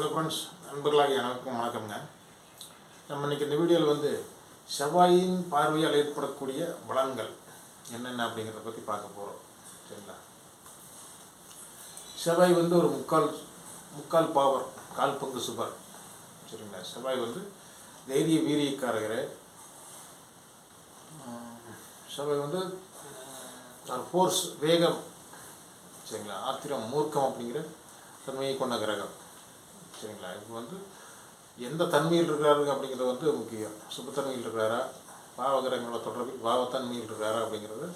Hello friends நண்பர்களாக எனக்கும் வணக்கம்ங்க. நம்ம இன்னைக்கு இந்த வீடியோவில் வந்து செவ்வாயின் பார்வையால் ஏற்படக்கூடிய பலன்கள் என்னென்ன அப்படிங்கிறத பற்றி பார்க்க போகிறோம் சரிங்களா? செவ்வாய் வந்து ஒரு முக்கால் முக்கால் பாவர் கால் பங்கு சுபர். சரிங்களா? செவ்வாய் வந்து தைரிய வீரியக்காரகர். செவ்வாய் வந்து ஃபோர்ஸ் வேகம். சரிங்களா? ஆத்திரம் மூர்க்கம் அப்படிங்கிற தன்மையை கொண்ட கிரகம். சரிங்களா? இப்போ வந்து எந்த தன்மையில் இருக்கிறாரு அப்படிங்கிறது வந்து முக்கியம். சுபத்தன்மையில் இருக்கிறாரா பாவகிரகங்களோட தொடர்பில் பாவத்தன்மையில் இருக்கிறாரா அப்படிங்கிறது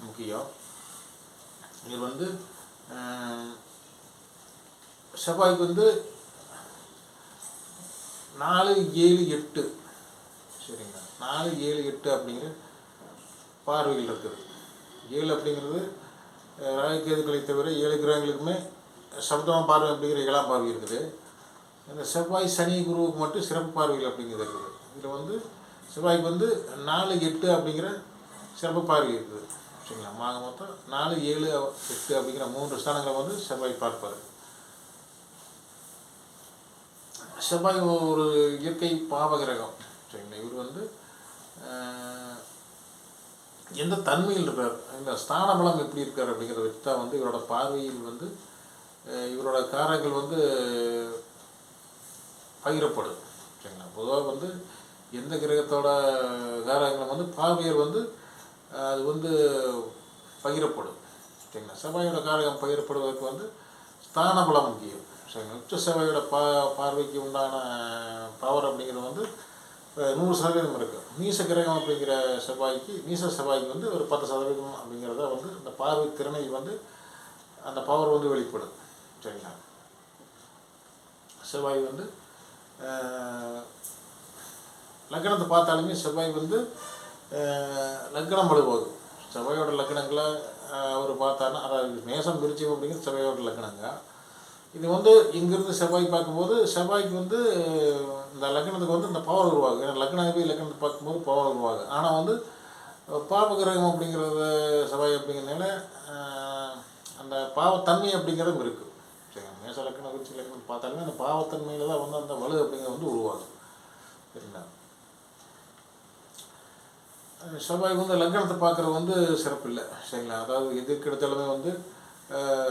முக்கியம். இது வந்து செவ்வாய்க்கு வந்து நாலு ஏழு எட்டு. சரிங்களா? நாலு ஏழு எட்டு அப்படிங்கிற பார்வையில் இருக்குது. ஏழு அப்படிங்கிறது அஹ், தவிர ஏழு கிரகங்களுக்குமே சப்தம பார்வை அப்படிங்கிற ஏழாம் பார்வை இருக்குது. இந்த செவ்வாய் சனி குருவுக்கு மட்டும் சிறப்பு பார்வைகள் அப்படிங்கிறது இருக்குது. இதில் வந்து செவ்வாய்க்கு வந்து நாலு எட்டு அப்படிங்கிற சிறப்பு பார்வை இருக்குது. சரிங்களா? மாக மொத்தம் நாலு ஏழு எட்டு அப்படிங்கிற மூன்று ஸ்தானங்களை வந்து செவ்வாய் பார்ப்பார். செவ்வாய் ஒரு இயற்கை பாவகிரகம். சரிங்களா? இவர் வந்து எந்த தன்மையில் இருக்கார்? இந்த ஸ்தான பலம் எப்படி இருக்கார் அப்படிங்கிறத வச்சு தான் வந்து இவரோட பார்வையில் வந்து இவரோட காரங்கள் வந்து பகிரப்படும். சரிங்களா பொதுவாக வந்து எந்த கிரகத்தோட காரகங்களும் வந்து பாவியர் வந்து அது வந்து பகிரப்படும். சரிங்களா செவ்வாயோட காரகம் பகிரப்படுவதற்கு வந்து ஸ்தான பலம் முக்கியம். சரிங்களா உச்ச செவ்வாயோட பா பார்வைக்கு உண்டான பவர் அப்படிங்கிறது வந்து நூறு சதவீதம் இருக்குது நீச கிரகம் அப்படிங்கிற செவ்வாய்க்கு நீச செவ்வாய்க்கு வந்து ஒரு பத்து சதவீதம் அப்படிங்கிறத வந்து அந்த பார்வை திறனை வந்து அந்த பவர் வந்து வெளிப்படும். சரிங்களா செவ்வாய் வந்து லக்கணத்தை லக்னத்தை பார்த்தாலுமே செவ்வாய் வந்து லக்கணம் லக்னம் வலுவாகும் செவ்வாயோட லக்னங்களை அவர் பார்த்தாருன்னா அதாவது மேசம் பிரிச்சு அப்படிங்கிறது செவ்வாயோட லக்னங்க இது வந்து இங்கிருந்து செவ்வாய் பார்க்கும்போது செவ்வாய்க்கு வந்து இந்த லக்னத்துக்கு வந்து இந்த பவர் உருவாகும் ஏன்னா லக்னாதிபதி லக்னத்தை பார்க்கும்போது பவர் உருவாகும் ஆனால் வந்து பாவகிரகம் அப்படிங்கிறது செவ்வாய் அப்படிங்கிறதுனால அந்த பாவத்தன்மை அப்படிங்கிறதும் இருக்குது மேஷ மேச குறிச்சி லக்னம் பார்த்தாலுமே அந்த பாவத்தன்மையில் தான் வந்து அந்த வலு அப்படிங்கிறது வந்து உருவாகும் சரிங்களா? செவ்வாய்க்கு வந்து லக்னத்தை பார்க்குறது வந்து சிறப்பு இல்லை. சரிங்களா? அதாவது எதிர்க்கெடுத்தாலுமே வந்து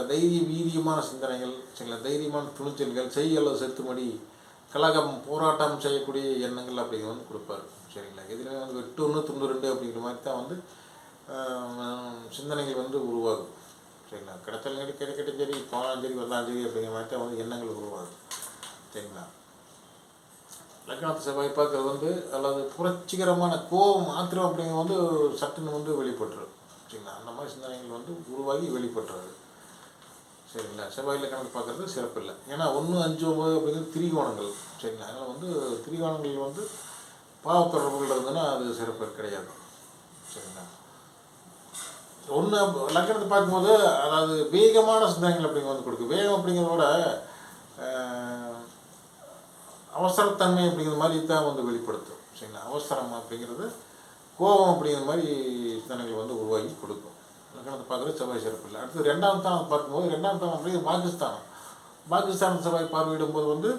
தைரிய வீரியமான சிந்தனைகள் சரிங்களா? தைரியமான துணிச்சல்கள் செய் அல்லது செத்துமடி கலகம் போராட்டம் செய்யக்கூடிய எண்ணங்கள் அப்படிங்கிறது வந்து கொடுப்பாரு. சரிங்களா? எதுலையுமே வந்து வெட்டு ஒன்று துண்டு ரெண்டு அப்படிங்கிற மாதிரி தான் வந்து சிந்தனைகள் வந்து உருவாகும் சரிங்களா கிடைச்சல் கிடைக்கட்டும் சரி போனாலும் சரி வரலாம் சரி அப்படிங்கிற மாதிரி தான் வந்து எண்ணங்கள் உருவாகுது. சரிங்களா? லக்னத்தை செவ்வாய் பார்க்கறது வந்து அல்லது புரட்சிகரமான கோபம் ஆத்திரம் அப்படிங்கிறது வந்து சட்டுன்னு வந்து வெளிப்பட்டுரும். சரிங்களா? அந்த மாதிரி சிந்தனைகள் வந்து உருவாகி வெளிப்பட்டுறது. சரிங்களா? செவ்வாய் கணக்கு பார்க்குறது சிறப்பு இல்லை. ஏன்னா ஒன்று அஞ்சு ஒம்பது அப்படிங்கிறது திரிகோணங்கள். சரிங்களா? அதனால் வந்து திரிகோணங்கள் வந்து பாவத்தொடர்புகள் இருந்ததுன்னா அது சிறப்பு கிடையாது. சரிங்களா? ஒன்று லக்கணத்தை பார்க்கும்போது அதாவது வேகமான சிந்தனைகள் அப்படிங்க வந்து கொடுக்கும். வேகம் அப்படிங்கிறத விட அவசரத்தன்மை அப்படிங்கிற மாதிரி தான் வந்து வெளிப்படுத்தும். சரிங்களா? அவசரம் அப்படிங்கிறது கோபம் அப்படிங்கிற மாதிரி சிந்தனைகள் வந்து உருவாகி கொடுக்கும். லக்கணத்தை பார்க்குறது செவ்வாய் சிறப்பு இல்லை. அடுத்து ரெண்டாம் தானம் பார்க்கும்போது ரெண்டாம் தானம் அப்படிங்கிறது பாகிஸ்தானம். பாகிஸ்தான் செவ்வாய் பார்வையிடும்போது வந்து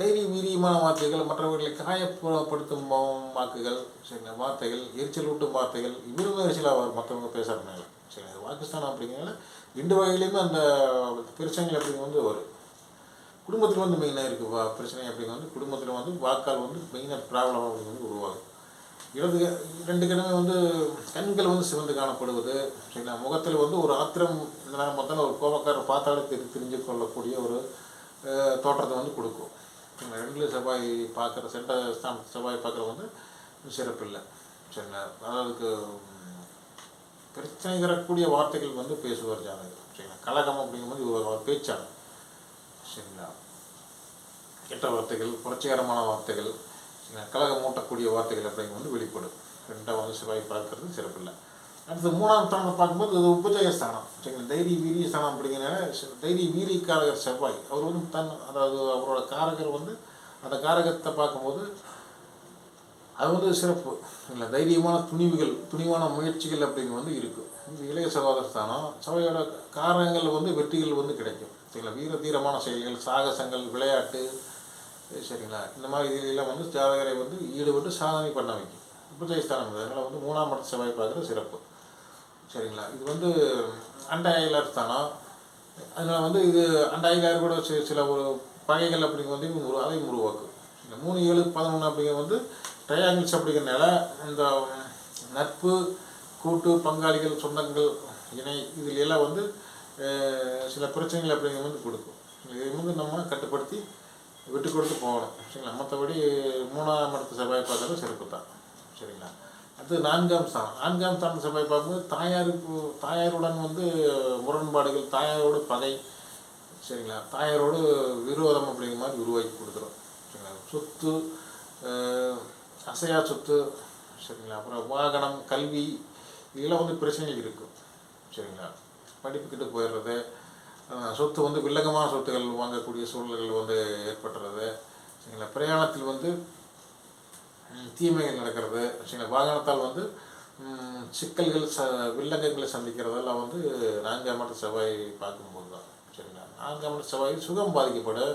டெய்லி வீரியமான வார்த்தைகள் மற்றவர்களை காயப்படுத்தும் வாக்குகள் சரிங்களா? வார்த்தைகள் எரிச்சல் ஊட்டும் வார்த்தைகள் இவரும் எரிச்சலாக வரும் மற்றவங்க பேசுகிறதுனால சரிங்களா? பாகிஸ்தான் அப்படிங்கிறனால ரெண்டு வகையிலையுமே அந்த பிரச்சனைகள் அப்படிங்கிறது வந்து வரும். குடும்பத்தில் வந்து மெயினாக இருக்குது வா பிரச்சனை அப்படிங்கிறது வந்து குடும்பத்தில் வந்து வாக்கால் வந்து மெயினாக ப்ராப்ளம் அப்படிங்கிறது வந்து உருவாகும். இடது ரெண்டு கிழமை வந்து கண்கள் வந்து சிவந்து காணப்படுவது சரிங்களா? முகத்தில் வந்து ஒரு ஆத்திரம் இந்த நேரம் மொத்தம் ஒரு கோபக்காரர் பார்த்தாலே தெரி தெரிஞ்சு கொள்ளக்கூடிய ஒரு தோற்றத்தை வந்து கொடுக்கும். சரிங்களா செவ்வாய் பார்க்குற சென்ற ஸ்தான செவ்வாய் பார்க்குற வந்து சிறப்பு இல்லை. சரிங்களா? அதாவது பிரச்சனை தரக்கூடிய வார்த்தைகள் வந்து பேசுவார் ஜாதகர். சரிங்களா? கழகம் அப்படிங்கும்போது இவர் பேச்சாளர். சரிங்களா? கெட்ட வார்த்தைகள் புரட்சிகரமான வார்த்தைகள் கழகம் மூட்டக்கூடிய வார்த்தைகள் அப்படிங்க வந்து வெளிப்படும். ரெண்டாவது வந்து செவ்வாய் பார்க்கறது சிறப்பில்லை அடுத்து மூணாம் ஸ்தானம் பார்க்கும்போது இது உபஜய ஸ்தானம். சரிங்களா? தைரிய வீரிய ஸ்தானம் அப்படிங்கிறனால செ- தைரிய வீரியக்காரகர் செவ்வாய். அவர் வந்து தன் அதாவது அவரோட காரகர் வந்து அந்த காரகத்தை பார்க்கும்போது அது வந்து சிறப்பு. இல்லை தைரியமான துணிவுகள் துணிவான முயற்சிகள் அப்படிங்க வந்து இருக்கும் இந்த இளைய சகோதர ஸ்தானம். சபையோட காரணங்கள் வந்து வெற்றிகள் வந்து கிடைக்கும். சரிங்களா? வீர தீரமான செயல்கள் சாகசங்கள் விளையாட்டு சரிங்களா? இந்த மாதிரி இதிலெல்லாம் வந்து ஜாதகரை வந்து ஈடுபட்டு சாதனை பண்ண வைக்கும். உபஜயஸ்தானம் அதனால் வந்து மூணாம் இடத்து செவ்வாய் பார்க்குறது சிறப்பு. சரிங்களா? இது வந்து அண்ட அயலார் ஸ்தானம் அதனால் வந்து இது அண்ட அயலார் கூட சில சில ஒரு பகைகள் அப்படிங்கிறது வந்து இவங்க உரு அதையும் உருவாக்கும். இந்த மூணு ஏழு பதினொன்று அப்படிங்கிற வந்து ட்ரையாங்கிள்ஸ் அப்படிங்கிறனால இந்த நட்பு கூட்டு பங்காளிகள் சொந்தங்கள் இணை இதில் எல்லாம் வந்து சில பிரச்சனைகள் அப்படிங்கிறது வந்து கொடுக்கும். இதை வந்து நம்ம கட்டுப்படுத்தி விட்டு கொடுத்து போகணும். சரிங்களா? மற்றபடி மூணாம் இடத்து செவ்வாய் பார்த்தாலும் சிறப்பு தான். சரிங்களா? அது நான்காம் ஸ்தானம் நான்காம் ஸ்தானம் செவ்வாய் பார்க்கும்போது தாயாருக்கு தாயாருடன் வந்து முரண்பாடுகள் தாயாரோடு பகை சரிங்களா? தாயாரோடு விரோதம் அப்படிங்கிற மாதிரி உருவாக்கி கொடுத்துரும் சரிங்களா? சொத்து அசையா சொத்து சரிங்களா? அப்புறம் வாகனம் கல்வி இதெல்லாம் வந்து பிரச்சனைகள் இருக்கும் சரிங்களா? படிப்புக்கிட்டு போயிடுறது சொத்து வந்து வில்லகமான சொத்துகள் வாங்கக்கூடிய சூழல்கள் வந்து ஏற்பட்டுறது சரிங்களா? பிரயாணத்தில் வந்து தீமைகள் நடக்கிறது. சரிங்களா வாகனத்தால் வந்து சிக்கல்கள் ச வில்லங்கங்களை சந்திக்கிறதெல்லாம் வந்து நான்காம் மட்ட செவ்வாய் பார்க்கும்போது தான். சரிங்களா? நான்காம் மட்ட செவ்வாய் சுகம் பாதிக்கப்படும்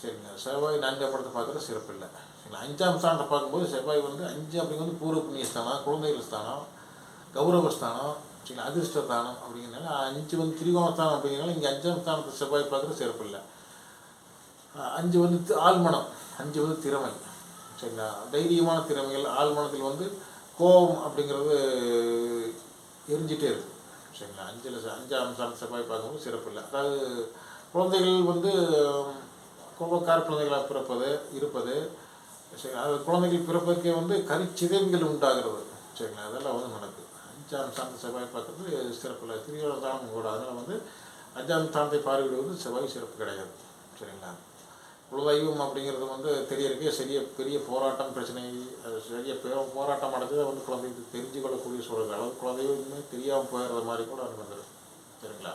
சரிங்களா? செவ்வாய் நான்காம் இடத்தை பார்க்குறது சிறப்பு இல்லை. சரிங்களா? அஞ்சாம் ஸ்தானத்தை பார்க்கும்போது செவ்வாய் வந்து அஞ்சு அப்படிங்கிறது பூர்வ புண்ணிய ஸ்தானம் குழந்தைகள் ஸ்தானம் கௌரவ ஸ்தானம் சரிங்களா? அதிர்ஷ்ட ஸ்தானம் அப்படிங்கிறனால அஞ்சு வந்து திரிகோண ஸ்தானம் அப்படிங்கிறனால இங்கே அஞ்சாம் ஸ்தானத்தை செவ்வாய் பார்க்குறது சிறப்பு இல்லை. அஞ்சு வந்து தி- ஆழ்மனம் அஞ்சு வந்து திறமை. சரிங்களா? தைரியமான திறமைகள் ஆழ்மனத்தில் வந்து கோபம் அப்படிங்கிறது எரிஞ்சிட்டே இருக்கும் சரிங்களா? அஞ்சில் அஞ்சாம் ஸ்தானம் செவ்வாய் பார்க்கும்போது சிறப்பு இல்லை. அதாவது குழந்தைகள் வந்து கோபக்கார குழந்தைகளாக பிறப்பது இருப்பது சரிங்களா? அது குழந்தைகள் பிறப்பதற்கே வந்து கரிச்சிதைவுகள் உண்டாகிறது. சரிங்களா? அதெல்லாம் வந்து நடக்குது அஞ்சாம் ஸ்தானத்தை செவ்வாய் பார்க்கறது சிறப்பு இல்லை. திரியோட தானம் கூட அதனால் வந்து அஞ்சாம் தானத்தை பார்வையிடுவது செவ்வாய் சிறப்பு கிடையாது. சரிங்களா? குலதெய்வம் அப்படிங்கிறது வந்து தெரியறதுக்கே சரிய பெரிய போராட்டம் பிரச்சனை. அது சரிய பெரும் போராட்டம் அடைஞ்சதை வந்து குழந்தைக்கு தெரிஞ்சு கொள்ளக்கூடிய சூழல். அளவு குலதெய்வமே தெரியாமல் போயிடுற மாதிரி கூட அது வந்துடும் சரிங்களா?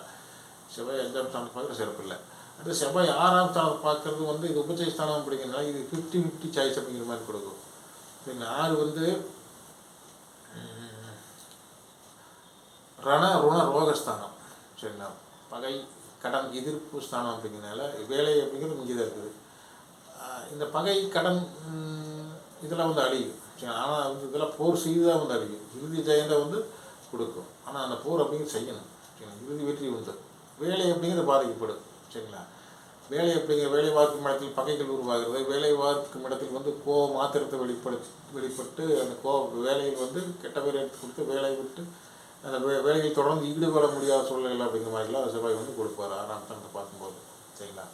செவ்வாய் அஞ்சாம் ஸ்தானம் பார்க்குற சிறப்பு இல்லை. அடுத்து செவ்வாய் ஆறாம் ஸ்தானம் பார்க்கறது வந்து இது உபச்சய ஸ்தானம் அப்படிங்கிறதுனால இது ஃபிஃப்டி ஃபிஃப்டி சாய்ஸ் அப்படிங்கிற மாதிரி கொடுக்கும். சரிங்களா ஆறு வந்து ரண ருண ரோகஸ்தானம் சரிங்களா? பகை கடன் எதிர்ப்பு ஸ்தானம் அப்படிங்கிறனால வேலை அப்படிங்கிறது இங்கே தான் இருக்குது. இந்த பகை கடன் இதெல்லாம் வந்து அழியும். ஆனால் வந்து இதெல்லாம் போர் செய்து தான் வந்து அழியும். இறுதி ஜெயந்தை வந்து கொடுக்கும். ஆனால் அந்த போர் அப்படிங்கிறது செய்யணும். சரிங்களா? இறுதி வெற்றி உண்டு. வேலை அப்படிங்கிறது பாதிக்கப்படும். சரிங்களா? வேலை அப்படிங்கிற வேலை பார்க்கும் இடத்தில் பகைகள் உருவாகிறது. வேலை பார்க்கும் இடத்தில் வந்து கோவ மாத்திரத்தை வெளிப்படுத்தி வெளிப்பட்டு அந்த கோ வேலையில் வந்து கெட்ட பேர் எடுத்து கொடுத்து வேலையை விட்டு அந்த வே வேலையில் தொடர்ந்து ஈடுபட முடியாத சூழ்நிலை அப்படிங்கிற மாதிரிலாம் செவ்வாய் வந்து கொடுப்பார். ஆறாம் தனத்தை பார்க்கும்போது. சரிங்களா?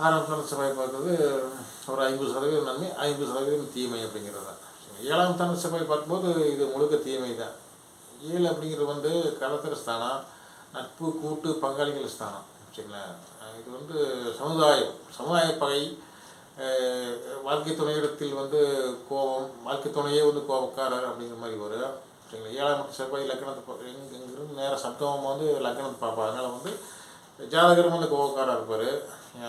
ஆறாம் செவ்வாய் பார்க்குறது ஒரு ஐம்பது சதவீதம் நன்மை ஐம்பது சதவீதம் தீமை அப்படிங்கிறது. தான் ஏழாம் தன செவ்வாய் பார்க்கும்போது இது முழுக்க தீமை தான். ஏழு அப்படிங்கிறது வந்து கலத்திர ஸ்தானம் நட்பு கூட்டு பங்காளிகள் ஸ்தானம் சரிங்களா? இது வந்து சமுதாயம் சமுதாய பகை வாழ்க்கை துணையிடத்தில் வந்து கோபம் வாழ்க்கை துணையே வந்து கோபக்காரர் அப்படிங்கிற மாதிரி வரும் சரிங்களா? ஏழாம் இடத்து செவ்வாய் லக்னத்தை பா- எங்கிருந்து நேராக சப்தமாக வந்து லக்னத்தை பார்ப்பாங்க அதனால் வந்து ஜாதகரும் வந்து கோபக்காரர் இருப்பார்.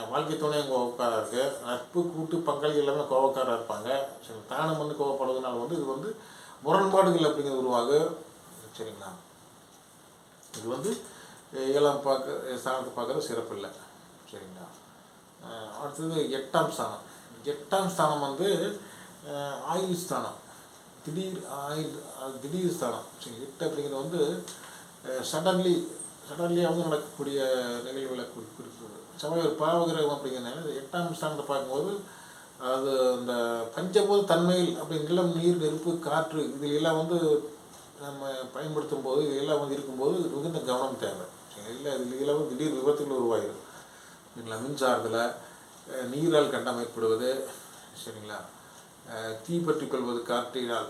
வாழ்க்கை துணையும் கோவக்காராக இருக்குது நட்பு கூட்டு பங்காளி எல்லாமே கோபக்காராக இருப்பாங்க. சரி தானம் வந்து கோவப்படுறதுனால வந்து இது வந்து முரண்பாடுகள் அப்படிங்கிறது உருவாகும் சரிங்களா? இது வந்து ஏழாம் பார்க்க ஸ்தானத்தை பார்க்குறது சிறப்பு இல்லை. சரிங்களா? அடுத்தது எட்டாம் ஸ்தானம். எட்டாம் ஸ்தானம் வந்து ஆயுள் ஸ்தானம். திடீர் ஆயுள் திடீர் ஸ்தானம். சரி எட்டு அப்படிங்கிறது வந்து சடன்லி சடன்லி வந்து நடக்கக்கூடிய நிகழ்வுகளை குறி- குறிக்கிறது சமயம் பாவகிரகம் அப்படிங்கிறனால எட்டாம் ஸ்தானத்தை பார்க்கும்போது அது அந்த பஞ்சபூத தன்மையில் அப்படி நிலம் நீர் நெருப்பு காற்று இதில் எல்லாம் வந்து நம்ம பயன்படுத்தும் போது இதெல்லாம் வந்து இருக்கும்போது மிகுந்த கவனம் தேவை. இல்லை இதில் எல்லாம் வந்து திடீர் விபத்துகள் உருவாகிடும் சரிங்களா? மின்சாரத்தில் நீரால் கண்டம் ஏற்படுவது சரிங்களா தீ பற்றி கொள்வது காற்றினால்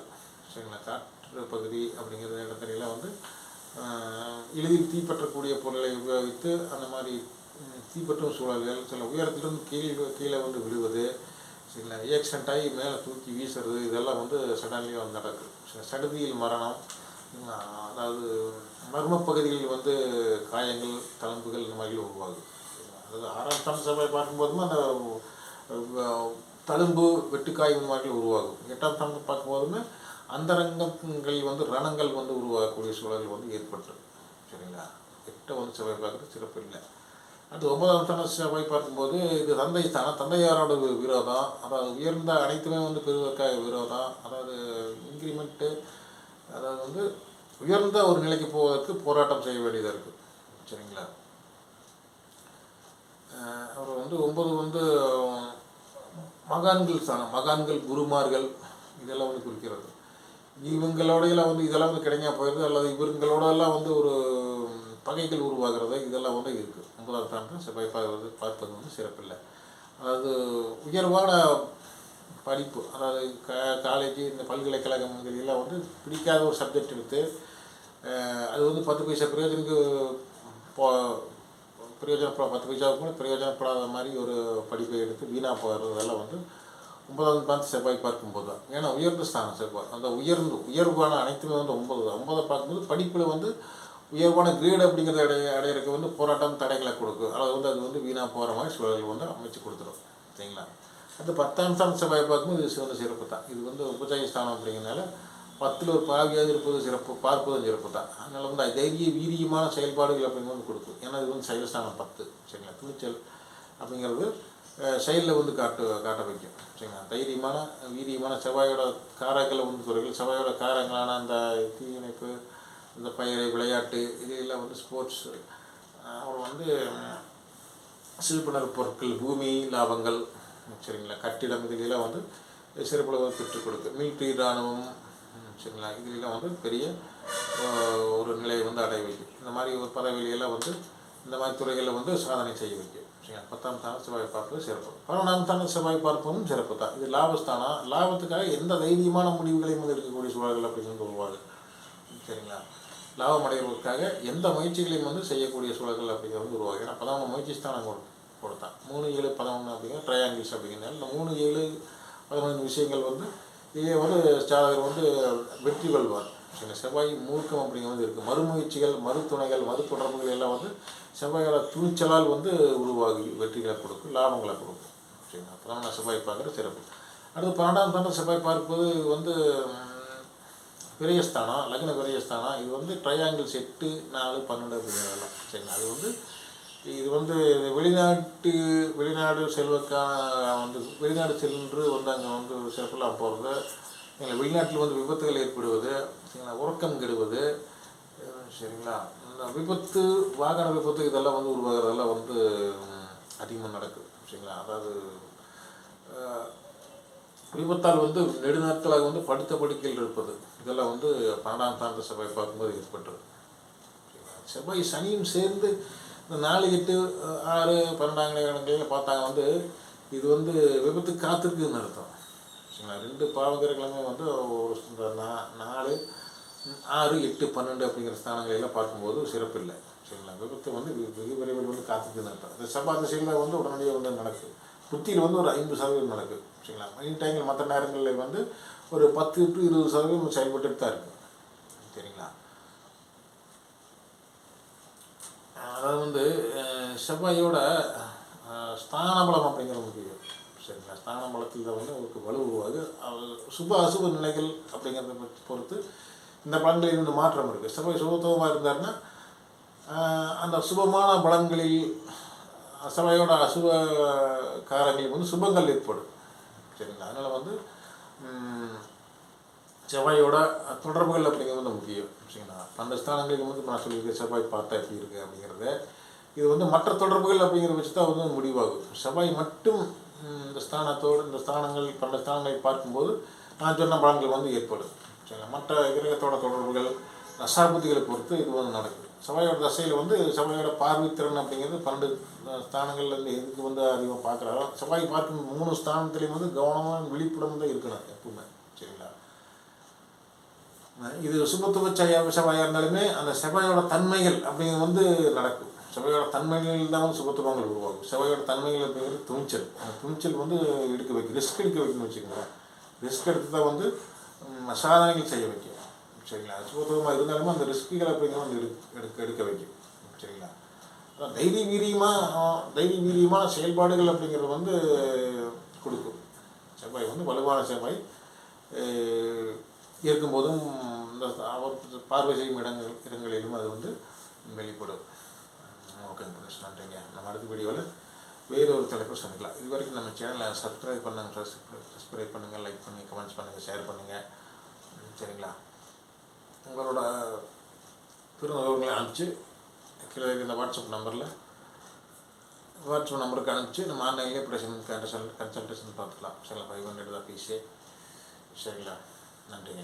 சரிங்களா? காற்று பகுதி அப்படிங்கிற இடத்துலலாம் வந்து எளிதில் தீப்பற்றக்கூடிய பொருளை உபயோகித்து அந்த மாதிரி தீப்பற்றும் சூழல்கள் சில உயரத்திலிருந்து கீழே கீழே வந்து விழுவது சில ஏக்சிடென்ட் ஆகி மேலே தூக்கி வீசுறது இதெல்லாம் வந்து சடன்லி வந்து நடக்குது. சில சடுதியில் மரணம் அதாவது மர்ம பகுதிகளில் வந்து காயங்கள் தழும்புகள் இந்த மாதிரி உருவாகுது. அதாவது ஆறாம் ஸ்தான சபை பார்க்கும்போதும் அந்த தழும்பு வெட்டுக்காய் இந்த மாதிரி உருவாகும். எட்டாம் ஸ்தானத்தை பார்க்கும்போதுமே அந்தரங்கங்கள் வந்து ரணங்கள் வந்து உருவாகக்கூடிய சூழல் வந்து ஏற்பட்டு சரிங்களா? எட்டை வந்து சபை பார்க்குறது சிறப்பு இல்லை. அந்த ஒன்பதாம் ஸ்தானத்தில் போய் பார்க்கும்போது இது தந்தை ஸ்தானம் தந்தையாரோட விரோதம். அதாவது உயர்ந்த அனைத்துமே வந்து பெறுவதற்காக விரோதம். அதாவது இன்க்ரிமெண்ட்டு அதாவது வந்து உயர்ந்த ஒரு நிலைக்கு போவதற்கு போராட்டம் செய்ய வேண்டியதாக இருக்குது சரிங்களா? அவர் வந்து ஒன்பது வந்து மகான்கள் ஸ்தானம் மகான்கள் குருமார்கள் இதெல்லாம் வந்து குறிக்கிறது. இவங்களோடையெல்லாம் வந்து இதெல்லாம் வந்து கிடைக்காம போயிடுது. அல்லது இவங்களோடெல்லாம் வந்து ஒரு பகைகள் உருவாகிறது. இதெல்லாம் வந்து இருக்குது ஒன்பதாம் ஸ்தானத்தில் செவ்வாய் பார்ப்பது வந்து சிறப்பில்லை. அதாவது உயர்வான படிப்பு அதாவது க காலேஜ் இந்த பல்கலைக்கழகம் எல்லாம் வந்து பிடிக்காத ஒரு சப்ஜெக்ட் எடுத்து அது வந்து பத்து பைசா பிரயோஜனக்கு போ பிரயோஜனப்பட பத்து பைசாவுக்கு கூட பிரயோஜனப்படாத மாதிரி ஒரு படிப்பை எடுத்து வீணாக போகிறதெல்லாம் வந்து ஒன்பதாவது பார்த்து செவ்வாய் பார்க்கும்போது தான் ஏன்னா உயர்ந்த ஸ்தானம் செவ்வாய். அந்த உயர்ந்து உயர்வான அனைத்துமே வந்து ஒன்பது தான் ஒன்பதை பார்க்கும்போது படிப்பில் வந்து உயர்வான கிரேடு அப்படிங்கிறத அடைய அடையிறதுக்கு வந்து போராட்டம் தடைகளை கொடுக்கும் அதாவது வந்து அது வந்து வீணாக போகிற மாதிரி சூழல் வந்து அமைச்சு கொடுத்துரும். சரிங்களா? அது பத்தாம் ஸ்தானம் செவ்வாய் பார்க்கும்போது இது சிறந்த சிறப்பு தான். இது வந்து உபஜாய ஸ்தானம் அப்படிங்கிறனால பத்தில் ஒரு பாவியாவது இருப்பது சிறப்பு பார்ப்பதும் சிறப்பு தான். அதனால் வந்து தைரிய வீரியமான செயல்பாடுகள் அப்படிங்கிறது வந்து கொடுக்கும். ஏன்னா இது வந்து செயல்ஸ்தானம் பத்து. சரிங்களா? துணிச்சல் அப்படிங்கிறது செயலில் வந்து காட்டு காட்ட வைக்கும். சரிங்களா? தைரியமான வீரியமான செவ்வாயோட காரங்களை வந்து துறைகள் செவ்வாயோட காரங்களான அந்த தீயணைப்பு இந்த பயிரை விளையாட்டு இது எல்லாம் வந்து ஸ்போர்ட்ஸ் அப்புறம் வந்து சிறுபுணர் பொருட்கள் பூமி லாபங்கள் சரிங்களா? கட்டிடம் இதுலாம் வந்து சிறப்புல பெற்றுக் கொடுக்கு மிலிட்ரி இராணுவம் சரிங்களா? இதுலாம் வந்து பெரிய ஒரு நிலையை வந்து அடைய வைக்கும். இந்த மாதிரி ஒரு பதவியிலெல்லாம் வந்து இந்த மாதிரி துறைகளில் வந்து சாதனை செய்ய வைக்கும் சரிங்களா? பத்தாம் ஸ்தானம் செவ்வாய் பார்ப்பது சிறப்பு. பதினொன்றாம் ஸ்தானம் செவ்வாய் பார்ப்பதும் சிறப்பு தான். இது லாபஸ்தானம் லாபத்துக்காக எந்த தைரியமான முடிவுகளையும் வந்து எடுக்கக்கூடிய சூழல்கள் அப்படின்னு உருவாகுது சரிங்களா? லாபம் அடைவதற்காக எந்த முயற்சிகளையும் வந்து செய்யக்கூடிய சூழல்கள் அப்படிங்கிறது வந்து உருவாகும் ஏன்னா பதினொன்று முயற்சி ஸ்தானம் கொடுத்தான் மூணு ஏழு பதினொன்று அப்படிங்கிற ட்ரையாங்கிள்ஸ் அப்படிங்கிறனால இந்த மூணு ஏழு பதினொன்று விஷயங்கள் வந்து இதே வந்து ஜாதகர் வந்து வெற்றி கொள்வார். சரிங்களா செவ்வாய் மூர்க்கம் அப்படிங்கிறது இருக்குது மறுமுயற்சிகள் மறுத்துணைகள் மறுத்தொடர்புகள் எல்லாம் வந்து செவ்வாயோட துணிச்சலால் வந்து உருவாகி வெற்றிகளை கொடுக்கும் லாபங்களை கொடுக்கும். சரிங்களா? அப்போ நான் செவ்வாய் பார்க்குற சிறப்பு. அடுத்து பன்னெண்டாம் தாண்ட செவ்வாய் பார்ப்பது வந்து விரயஸ்தானம் லக்ன விரயஸ்தானம் இது வந்து ட்ரையாங்கிள்ஸ் எட்டு நாலு பன்னெண்டு அப்படிங்கிறதெல்லாம் சரிங்களா? அது வந்து இது வந்து வெளிநாட்டு வெளிநாடு செல்வக்கான வந்து வெளிநாடு சென்று வந்து அங்கே வந்து செல்ஃபுல்லாக போகிறது சரிங்களா வெளிநாட்டில் வந்து விபத்துகள் ஏற்படுவது சரிங்களா? உறக்கம் கெடுவது சரிங்களா? இந்த விபத்து வாகன விபத்து இதெல்லாம் வந்து உருவாகிறதெல்லாம் வந்து அதிகமாக நடக்குது சரிங்களா? அதாவது விபத்தால் வந்து நெடுநாட்களாக வந்து படுத்த படுக்கையில் இருப்பது. இதெல்லாம் வந்து பன்னெண்டாம் தாந்த செவ்வாய் பார்க்கும்போது ஏற்பட்டுருது செவ்வாய் சனியும் சேர்ந்து இந்த நாலு எட்டு ஆறு பன்னெண்டாம் கிரகணங்களில் பார்த்தாங்க வந்து இது வந்து விபத்து காத்திருக்குதுன்னு அர்த்தம். சரிங்களா? ரெண்டு பாவகிரகங்களுமே வந்து ஒரு நா- நாலு ஆறு எட்டு பன்னெண்டு அப்படிங்கிற ஸ்தானங்களெல்லாம் பார்க்கும்போது சிறப்பு இல்லை. சரிங்களா? விபத்து வந்து வெகு- வெகு விரைவில் வந்து காத்திருக்குதுன்னு அர்த்தம். இந்த செவ்வாய் திசையில் வந்து உடனடியாக வந்து நடக்குது. புத்தியில் வந்து ஒரு ஐம்பது சதவீதம் நடக்குது. சரிங்களா? மெயின் டைமில் மற்ற நேரங்களில் வந்து ஒரு பத்து டு இருபது சதவீதம் செயல்பட்டு தான் இருக்கு சரிங்களா? அதாவது வந்து செவ்வாயோட ஸ்தானபலம் அப்படிங்கிற முக்கியம். சரிங்களா? ஸ்தான பலத்தில் தான் வந்து அவருக்கு வலு உருவாகு அவர் சுப அசுப நிலைகள் அப்படிங்கிறத பற்றி பொறுத்து இந்த பலன்களில் இருந்து மாற்றம் இருக்குது செவ்வாய் சுபத்துவமாக இருந்தாருன்னா அந்த சுபமான பலன்களில் செவ்வாயோட அசுப காரங்களில் வந்து சுபங்கள் ஏற்படும். சரிங்களா? அதனால் வந்து செவ்வாயோட தொடர்புகள் அப்படிங்கிறது வந்து முக்கியம் சரிங்களா? அந்த ஸ்தானங்களுக்கு வந்து நான் சொல்லியிருக்கேன் செவ்வாய் பார்த்தா எப்படி இருக்குது அப்படிங்கிறத. இது வந்து மற்ற தொடர்புகள் அப்படிங்கிற வச்சு தான் வந்து முடிவாகும். செவ்வாய் மட்டும் இந்த ஸ்தானத்தோடு இந்த ஸ்தானங்கள் பல ஸ்தானங்களை பார்க்கும்போது நான் சொன்ன பலன்கள் வந்து ஏற்படும் சரிங்களா? மற்ற கிரகத்தோட தொடர்புகள் தசாபுத்திகளை பொறுத்து இது வந்து நடக்குது. செவ்வாயோட தசையில் வந்து செவ்வாயோட பார்வைத்திறன் அப்படிங்கிறது பன்னெண்டு அஹ், ஸ்தானங்கள்ல இருந்து எதுக்கு வந்து அதிகமாக பார்க்குறாரோ செவ்வாய் பார்க்கும் மூணு ஸ்தானத்துலேயும் வந்து கவனமாக விழிப்புடன் தான் இருக்கணும் எப்பவுமே. சரிங்களா? இது சுபத்துவ செய செவ்வாயாக இருந்தாலுமே அந்த செவ்வாயோட தன்மைகள் அப்படிங்கிறது வந்து நடக்கும். செவ்வாயோட தன்மைகள் தான் சுபத்துவங்கள் உருவாகும். செவ்வாயோட தன்மைகள் அப்படிங்கிறது துணிச்சல். அந்த துணிச்சல் வந்து எடுக்க வைக்கும். ரிஸ்க் எடுக்க வைக்கணும்னு வச்சுக்கோங்களேன் ரிஸ்க் எடுத்து தான் வந்து சாதனைகள் செய்ய வைக்கும். சரிங்களா? சுபத்துவமாக இருந்தாலுமே அந்த ரிஸ்க்குகள் அப்படிங்கிறது வந்து எடுக்க எடுக்க எடுக்க வைக்கும். சரிங்களா? தைரிய வீரியமாக தைரிய வீரியமான செயல்பாடுகள் அப்படிங்கிறது வந்து கொடுக்கும். செவ்வாய் வந்து வலுவான செவ்வாய். இருக்கும்போதும் இந்த அவர் பார்வை செய்யும் இடங்கள் இடங்களிலும் அது வந்து வெளிப்படும். ஓகேங்க ஃப்ரெண்ட்ஸ் நன்றிங்க. நம்ம அடுத்த வீடியோவில் வேறு ஒரு தலைப்பு சந்திக்கலாம். இது வரைக்கும் நம்ம சேனலை சப்ஸ்கிரைப் பண்ணுங்கள் சப்ஸ்கிரைப் பண்ணுங்கள் லைக் பண்ணுங்கள் கமெண்ட்ஸ் பண்ணுங்கள் ஷேர் பண்ணுங்கள் சரிங்களா? உங்களோட திருநகர்களை அனுப்பிச்சு கீழே இந்த வாட்ஸ்அப் நம்பரில் வாட்ஸ்அப் நம்பருக்கு அனுப்பிச்சு நம்ம ஆன்லைன்லேயே பிரச்சனை கன்சல் கன்சல்டேஷன் பார்த்துக்கலாம். சரிங்களா? ஃபைவ் ஹண்ட்ரட் தான் ஃபீஸு சரிங்களா? நன்றிங்க.